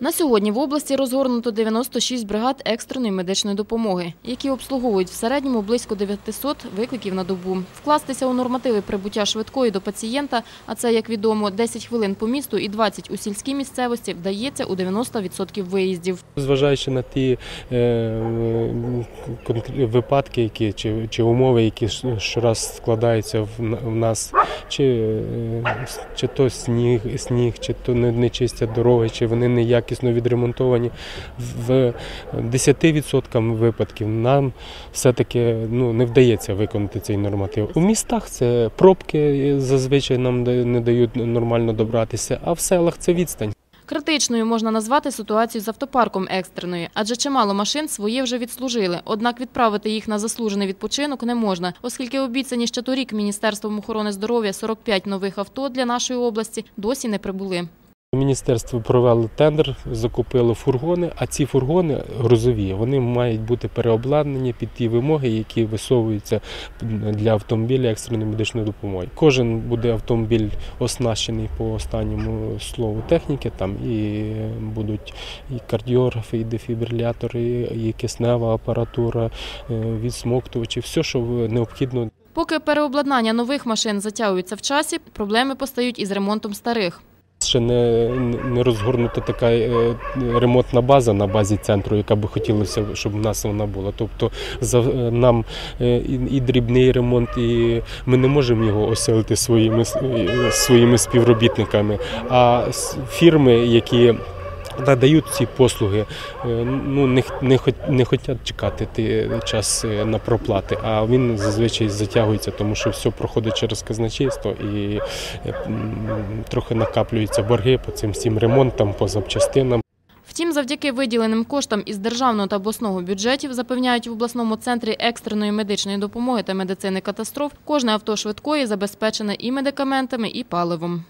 На сьогодні в області розгорнуто 96 бригад екстреної медичної допомоги, які обслуговують в середньому близько 900 викликів на добу. Вкластися у нормативи прибуття швидкої до пацієнта, а це, як відомо, 10 хвилин по місту і 20 у сільській місцевості, вдається у 90% виїздів. Зважаючи на ті е, випадки, які чи, чи умови, які щораз складаються в, нас, чи, е, чи то сніг, сніг, чи то не, чистять дороги, чи вони неякісно відремонтовані. В 10% випадків нам все-таки ну, не вдається виконати цей норматив. У містах це пробки зазвичай нам не дають нормально добратися, а в селах це відстань. Критичною можна назвати ситуацію з автопарком екстреної, адже чимало машин своє вже відслужили. Однак відправити їх на заслужений відпочинок не можна, оскільки обіцяні ще торік Міністерством охорони здоров'я 45 нових авто для нашої області досі не прибули. Міністерство провело тендер, закупило фургони, а ці фургони грузові, вони мають бути переобладнані під ті вимоги, які висовуються для автомобіля екстреної медичної допомоги. Кожен буде автомобіль оснащений по останньому слову техніки. Там і будуть і кардіографи, і дефібрилятори, і киснева апаратура, е, відсмоктувачі, все, що необхідно Поки переобладнання нових машин затягується в часі, проблеми постають із ремонтом старих. Ще не, не розгорнута така е, ремонтна база на базі центру, яка би хотілося, щоб в нас вона була. Тобто за, е, нам е, і, дрібний ремонт, і ми не можемо його оселити своїми, своїми співробітниками. А фірми, які надають ці послуги, е, ну, не, не, не хочуть чекати ті час е, на проплати, а він зазвичай затягується, тому що все проходить через казначейство і е, трохи накаплюються борги по цим всім ремонтам, по запчастинам. Втім, завдяки виділеним коштам із державного та обласного бюджетів, запевняють в обласному центрі екстреної медичної допомоги та медицини катастроф, кожне авто швидкої забезпечене і медикаментами, і паливом.